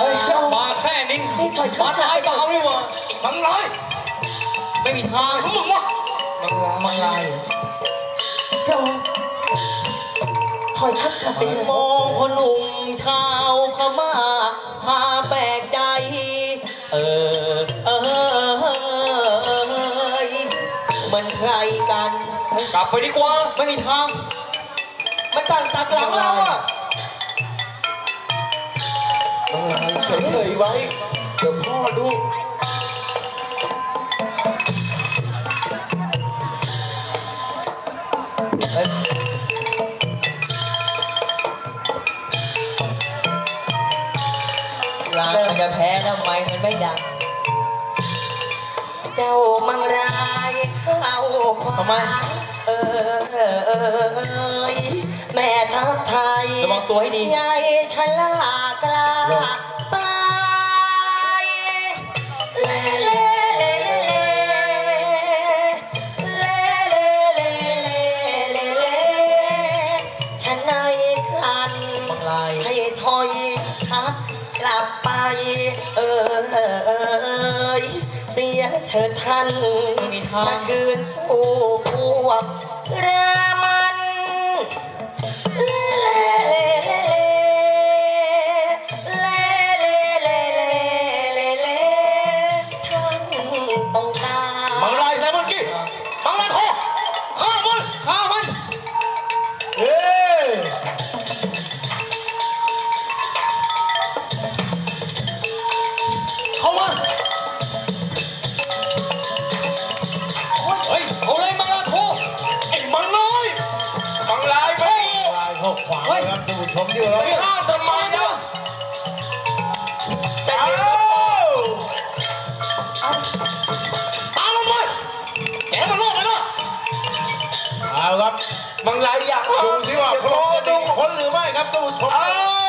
เฮ้มาแค่นี้มาตายตามด้วยวะมังลายไม่มีทางมึงวะมังลายมังลายรองคถอยทักกันไปเถมองคนหนุ่มชาวพม่าพาแปลกใจ เออเออมันใครกัน กลับไปดีกว่า ไม่มีทาง มันสั่นสักหลังเราอะ มังลายเฉยๆไว้ เดี๋ยวพ่อดูลามันจะแพ้ทำไมมันไม่ดัง เจ้ามังรายเข้าควาทำไม ทัพไทยระวังตัวให้ดี ใหญ่ชะลากล้าตายเล่เล่เล่เล่เล่เล่เล่เล่เล่เล่เล่ฉันในคันมังลายให้ถอยทักกลับไป เออเอยเสียเธอท่านไม่มีทางถ้าคืนสู้พวกเรือ ฮ้ยดูชมอยู่แล้ว ห้าทำไมเนาะแต่เดี๋ยวตามมันไปแกมันรอดไปเนาะเอาครับ บางรายอยากดูสิว่าโคตรดีคนหรือไม่ครับดูชม เอา